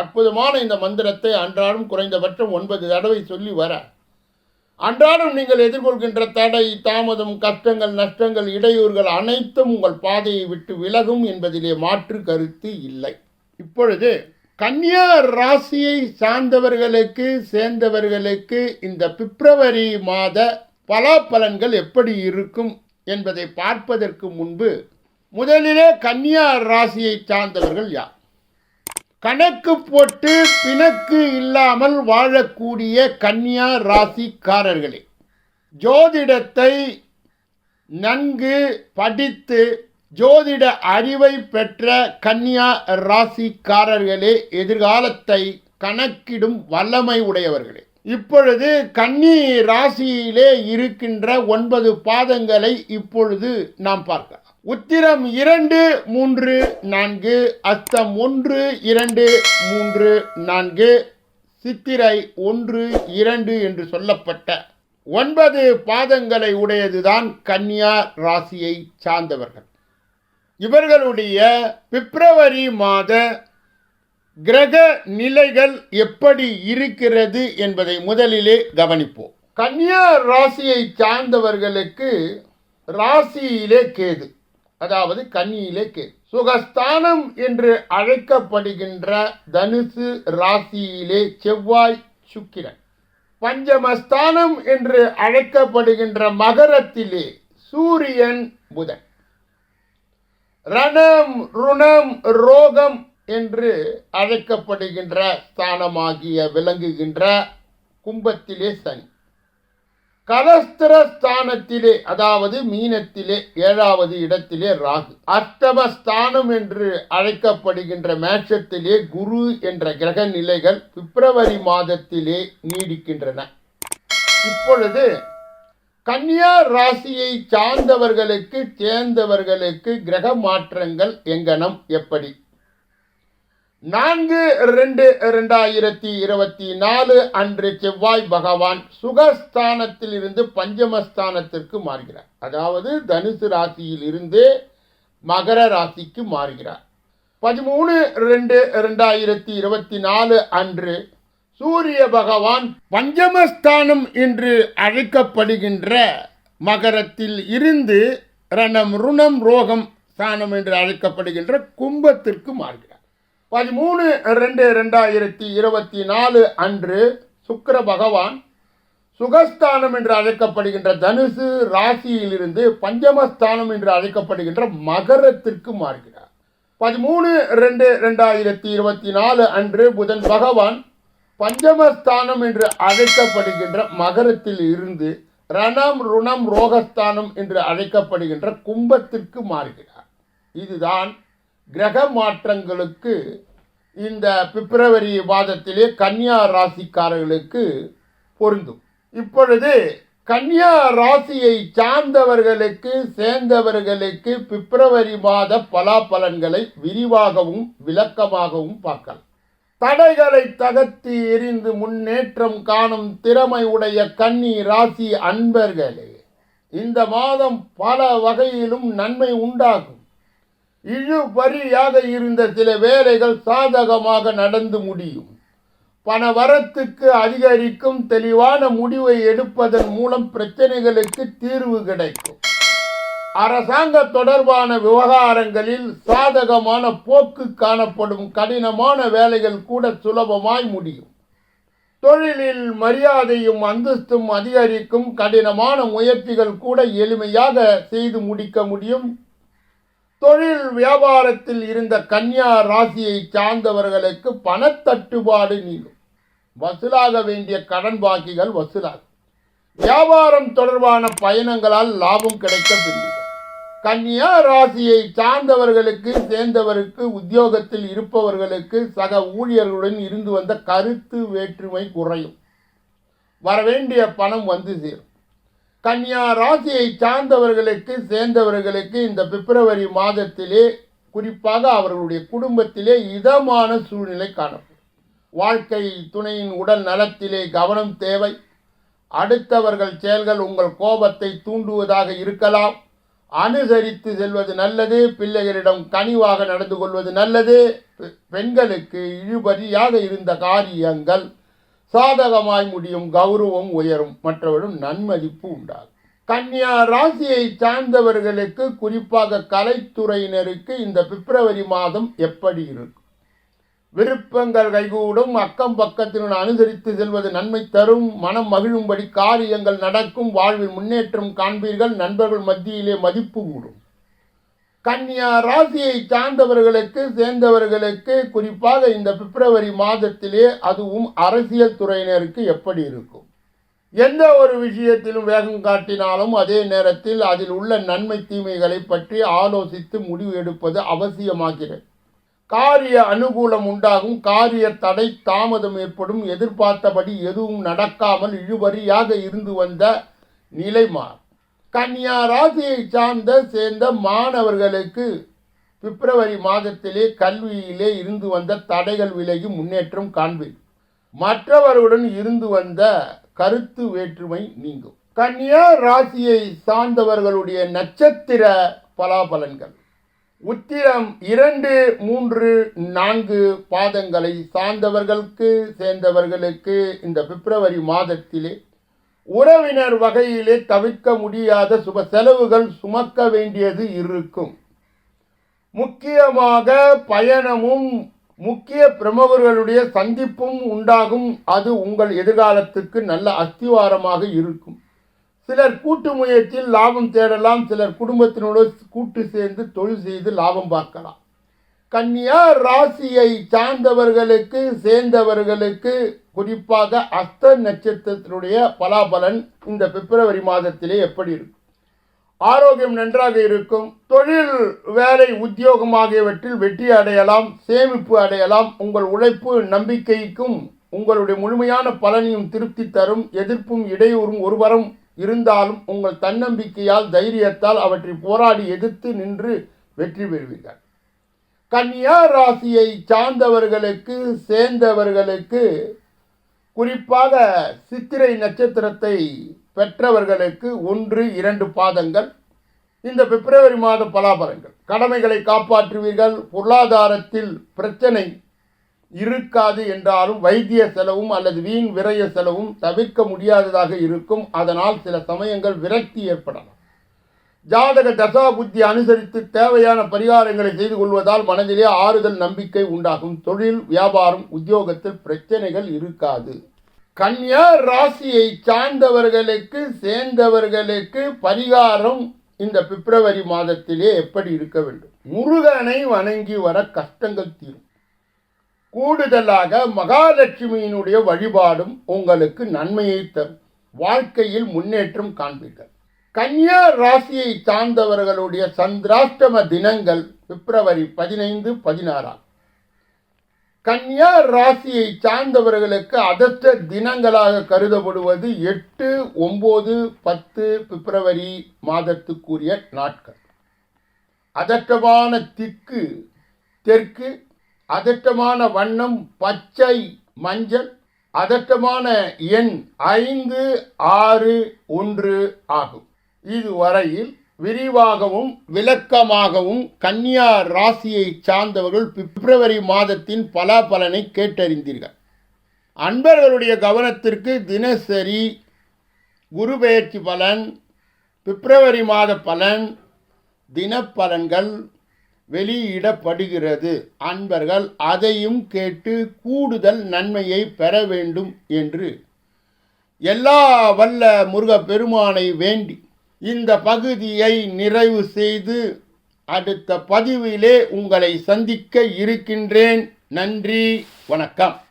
அற்புதமான இந்த மந்திரத்தை அன்றாடம் குறைந்தபட்சம் ஒன்பது தடவை சொல்லி வர. அன்றாடம் நீங்கள் எதிர்கொள்கின்ற தடை தாமதம் கஷ்டங்கள் நஷ்டங்கள் இடையூறுகள் அனைத்தும் உங்கள் பாதையை விட்டு விலகும் என்பதிலே மாற்று கருத்து இல்லை. இப்பொழுது கன்னியா ராசியை சார்ந்தவர்களுக்கு சேர்ந்தவர்களுக்கு இந்த பிப்ரவரி மாத பலாபலன்கள் எப்படி இருக்கும் என்பதை பார்ப்பதற்கு முன்பு முதலிலே கன்னியா ராசியை சார்ந்தவர்கள் யார்? கணக்கு போட்டு பிணக்கு இல்லாமல் வாழக்கூடிய கன்னியா ராசிக்காரர்களே ஜோதிடத்தை நன்கு படித்து ஜோதிட அறிவை பெற்ற கன்னியா ராசிக்காரர்களே எதிர்காலத்தை கணக்கிடும் வல்லமை உடையவர்களே. இப்பொழுது கன்னி ராசியிலே இருக்கின்ற ஒன்பது பாதங்களை இப்பொழுது நாம் பார்க்கலாம் உத்திரம் இரண்டு மூன்று நான்கு அஸ்தம் ஒன்று இரண்டு மூன்று நான்கு சித்திரை ஒன்று இரண்டு என்று சொல்லப்பட்ட ஒன்பது பாதங்களை உடையதுதான் கன்னியா ராசியை சார்ந்தவர்கள். இவர்களுடைய பிப்ரவரி மாத கிரக நிலைகள் எப்படி இருக்கிறது என்பதை முதலிலே கவனிப்போம். கன்னியா ராசியை சார்ந்தவர்களுக்கு ராசியிலே கேது. அதாவது கன்னியிலே கேது சுகஸ்தானம் என்று அழைக்கப்படுகின்ற தனுசு ராசியிலே செவ்வாய் சுக்கிரன். பஞ்சமஸ்தானம் என்று அழைக்கப்படுகின்ற மகரத்திலே சூரியன் புதன். ரணம் ருணம் ரோகம் என்று அழைக்கப்படுகின்ற ஸ்தானமாகிய விளங்குகின்ற கும்பத்திலே சனி. கலஸ்திர ஸ்தானத்திலே அதாவது மீனத்திலே ஏழாவது இடத்திலே ராகு. அஷ்டமஸ்தானம் என்று அழைக்கப்படுகின்ற மேஷத்திலே குரு என்ற கிரக நிலைகள் பிப்ரவரி மாதத்திலே நீடிக்கின்றன. இப்பொழுது கன்னியா ராசியை சார்ந்தவர்களுக்கு சேர்ந்தவர்களுக்கு கிரக மாற்றங்கள் எங்கனம் எப்படி? நான்கு ரெண்டு ரெண்டாயிரத்தி இருபத்தி நாலு அன்று செவ்வாய் பகவான் சுகஸ்தானத்தில் இருந்து பஞ்சமஸ்தானத்திற்கு மாறுகிறார். அதாவது தனுசு ராசியில் இருந்து மகர ராசிக்கு மாறுகிறார். பதிமூணு ரெண்டு ரெண்டாயிரத்தி இருபத்தி நாலு அன்று சூரிய பகவான் பஞ்சமஸ்தானம் என்று அழைக்கப்படுகின்ற மகரத்தில் இருந்து ரணம் ருணம் ரோகம் ஸ்தானம் என்று அழைக்கப்படுகின்ற கும்பத்திற்கு மாறுகிறார். பதிமூணு ரெண்டு ரெண்டாயிரத்தி இருபத்தி நாலு அன்று சுக்கர பகவான் சுகஸ்தானம் என்று அழைக்கப்படுகின்ற தனுசு ராசியிலிருந்து பஞ்சமஸ்தானம் என்று அழைக்கப்படுகின்ற மகரத்திற்கு மாறுகிறார். பதிமூணு ரெண்டு ரெண்டாயிரத்தி இருபத்தி நாலு அன்று புதன் பகவான் பஞ்சமஸ்தானம் என்று அழைக்கப்படுகின்ற மகரத்தில் இருந்து ரணம் ருணம் ரோகஸ்தானம் என்று அழைக்கப்படுகின்ற கும்பத்திற்கு மாறுகிறார். இதுதான் கிரக மாற்றங்களுக்கு இந்த பிப்ரவரி மாதத்திலே கன்னியா ராசிக்காரர்களுக்கு பொருந்தும். இப்பொழுது கன்னியா ராசியை சார்ந்தவர்களுக்கு சேர்ந்தவர்களுக்கு பிப்ரவரி மாத பலாபலன்களை விரிவாகவும் விளக்கமாகவும் பார்க்கலாம். தடைகளை தகர்த்து எரிந்து முன்னேற்றம் காணும் திறமை உடைய கன்னி ராசி அன்பர்களே இந்த மாதம் பல வகையிலும் நன்மை உண்டாகும். இழுபறியாக இருந்த சில வேலைகள் சாதகமாக நடந்து முடியும். பண வரத்துக்கு அதிகரிக்கும் தெளிவான முடிவை எடுப்பதன் மூலம் பிரச்சனைகளுக்கு தீர்வு கிடைக்கும். அரசாங்க தொடர்பான விவகாரங்களில் சாதகமான போக்கு காணப்படும் கடினமான வேலைகள் கூட சுலபமாய் முடியும். தொழிலில் மரியாதையும் அந்தஸ்தும் அதிகரிக்கும் கடினமான முயற்சிகள் கூட எளிமையாக செய்து முடிக்க முடியும். தொழில் வியாபாரத்தில் இருந்த கன்யா ராசியை சார்ந்தவர்களுக்கு பணத்தட்டுப்பாடு நீளும் வசூலாக வேண்டிய கடன் பாக்கிகள் வசூலாகும். வியாபாரம் தொடர்பான பயணங்களால் லாபம் கிடைக்க பெறுகிறது கன்னியா ராசியை சார்ந்தவர்களுக்கு சேர்ந்தவருக்கு உத்தியோகத்தில் இருப்பவர்களுக்கு சக ஊழியர்களுடன் இருந்து வந்த கருத்து வேற்றுமை குறையும். வரவேண்டிய பணம் வந்து சேரும். கன்னியா ராசியை சார்ந்தவர்களுக்கு சேர்ந்தவர்களுக்கு இந்த பிப்ரவரி மாதத்திலே குறிப்பாக அவர்களுடைய குடும்பத்திலே இதமான சூழ்நிலை காணப்படும். வாழ்க்கை துணையின் உடல் நலத்திலே கவனம் தேவை. அடுத்தவர்கள் செயல்கள் உங்கள் கோபத்தை தூண்டுவதாக இருக்கலாம். அனுசரித்து செல்வது நல்லது. பிள்ளைகளிடம் கனிவாக நடந்து கொள்வது நல்லது. பெ- பெண்களுக்கு இழுபறியாக இருந்த காரியங்கள் சாதகமாய் முடியும் கௌரவம் உயரும் மற்றவரும் நன்மதிப்பு உண்டாகும். கன்னியா ராசியை சார்ந்தவர்களுக்கு குறிப்பாக கலைத்துறையினருக்கு இந்த பிப்ரவரி மாதம் எப்படி இருக்கும்? விருப்பங்கள் கைகூடும் அக்கம் பக்கத்தினுடன் அனுசரித்து செல்வது நன்மை தரும் மனம் மகிழும்படி காரியங்கள் நடக்கும் வாழ்வில் முன்னேற்றம் காண்பீர்கள் நண்பர்கள் மத்தியிலே மதிப்பு கூடும். கன்னியா ராசியை சார்ந்தவர்களுக்கு சேர்ந்தவர்களுக்கு குறிப்பாக இந்த பிப்ரவரி மாதத்திலே அதுவும் அரசியல் துறையினருக்கு எப்படி இருக்கும்? எந்த ஒரு விஷயத்திலும் வேகம் காட்டினாலும் அதே நேரத்தில் அதில் உள்ள நன்மை தீமைகளை பற்றி ஆலோசித்து முடிவு எடுப்பது அவசியமாகிறது. காரிய அனுகூலம் உண்டாகும் காரிய தடை தாமதம் ஏற்படும் எதிர்பார்த்தபடி எதுவும் நடக்காமல் இழுபறியாக இருந்து வந்த நிலை மாறும். கன்னியா ராசியை சார்ந்த சேர்ந்த மாணவர்களுக்கு பிப்ரவரி மாதத்திலே கல்வியிலே இருந்து வந்த தடைகள் விலகி முன்னேற்றம் காண்பீர்கள் மற்றவர்களுடன் இருந்து வந்த கருத்து வேற்றுமை நீங்கும். கன்னியா ராசியை சார்ந்தவர்களுடைய நட்சத்திர பலாபலன்கள். உத்திரம் இரண்டு மூன்று நான்கு பாதங்களை சார்ந்தவர்களுக்கு சேர்ந்தவர்களுக்கு இந்த பிப்ரவரி மாதத்திலே உறவினர் வகையிலே தவிர்க்க முடியாத சுப செலவுகள் சுமக்க வேண்டியது இருக்கும். முக்கியமாக பயணமும் முக்கிய பிரமுகர்களுடைய சந்திப்பும் உண்டாகும். அது உங்கள் எதிர்காலத்துக்கு நல்ல அஸ்திவாரமாக இருக்கும். சிலர் கூட்டு முயற்சியில் லாபம் தேடலாம் சிலர் குடும்பத்தினோடு கூட்டு சேர்ந்து தொழில் செய்து லாபம் பார்க்கலாம். கன்னியா ராசியை சார்ந்தவர்களுக்கு சேர்ந்தவர்களுக்கு குறிப்பாக அஸ்த நட்சத்திரத்தினுடைய பலாபலன் இந்த பிப்ரவரி மாதத்திலே எப்படி இருக்கும்? ஆரோக்கியம் நன்றாக இருக்கும். தொழில் வேலை உத்தியோகம் ஆகியவற்றில் வெற்றி அடையலாம் சேமிப்பு அடையலாம். உங்கள் உழைப்பு நம்பிக்கைக்கும் உங்களுடைய முழுமையான பலனையும் திருப்தி தரும். எதிர்ப்பும் இடையூறும் ஒருவரும் இருந்தாலும் உங்கள் தன்னம்பிக்கையால் தைரியத்தால் அவற்றை போராடி எதிர்த்து நின்று வெற்றி பெறுவீர்கள். கன்னியா ராசியை சார்ந்தவர்களுக்கு சேர்ந்தவர்களுக்கு குறிப்பாக சித்திரை நட்சத்திரத்தை பெற்றவர்களுக்கு ஒன்று இரண்டு பாதங்கள். இந்த பிப்ரவரி மாத பலாபலங்கள் கடமைகளை காப்பாற்றுவீர்கள். பொருளாதாரத்தில் பிரச்சனை இருக்காது என்றாலும் வைத்திய செலவும் அல்லது வீண் விரய செலவும் தவிர்க்க முடியாததாக இருக்கும். அதனால் சில சமயங்கள் விரக்தி ஏற்படலாம். ஜாதக தசா புத்தி அனுசரித்து தேவையான பரிகாரங்களை செய்து கொள்வதால் மனதிலே ஆறுதல் நம்பிக்கை உண்டாகும். தொழில் வியாபாரம் உத்தியோகத்தில் பிரச்சனைகள் இருக்காது. கன்யா ராசியை சார்ந்தவர்களுக்கு சேர்ந்தவர்களுக்கு பரிகாரம் இந்த பிப்ரவரி மாதத்திலே எப்படி இருக்க வேண்டும்? முருகனை வணங்கி வர கஷ்டங்கள் தீரும். கூடுதலாக மகாலட்சுமியினுடைய வழிபாடும் உங்களுக்கு நன்மையை தரும். வாழ்க்கையில் முன்னேற்றம் காண்பீர்கள். கன்னியா ராசியை சார்ந்தவர்களுடைய சந்திராஷ்டம தினங்கள் பிப்ரவரி பதினைந்து பதினாறாம். கன்னியா ராசியை சார்ந்தவர்களுக்கு அதற்ற தினங்களாக கருதப்படுவது எட்டு ஒம்பது பத்து பிப்ரவரி மாதத்துக்குரிய நாட்கள். அதட்டமான திக்கு தெற்கு அதட்டமான வண்ணம் பச்சை மஞ்சள் அதட்டமான எண் ஐந்து ஆறு ஒன்று ஆகும். இதுவரையில் விரிவாகவும் விளக்கமாகவும் கன்னியா ராசியை சார்ந்தவர்கள் பிப்ரவரி மாதத்தின் பலாபலனை கேட்டறிந்தீர்கள். அன்பர்களுடைய கவனத்திற்கு தினசரி குரு பெயர்ச்சி பலன் பிப்ரவரி மாத பலன் தினப்பலன்கள் வெளியிடப்படுகிறது. அன்பர்கள் அதையும் கேட்டு கூடுதல் நன்மையை பெற வேண்டும் என்று. எல்லா வல்ல முருகப் பெருமானை வேண்டி இந்த பகுதியை நிறைவு செய்து அடுத்த பதிவிலே உங்களை சந்திக்க இருக்கின்றேன். நன்றி வணக்கம்.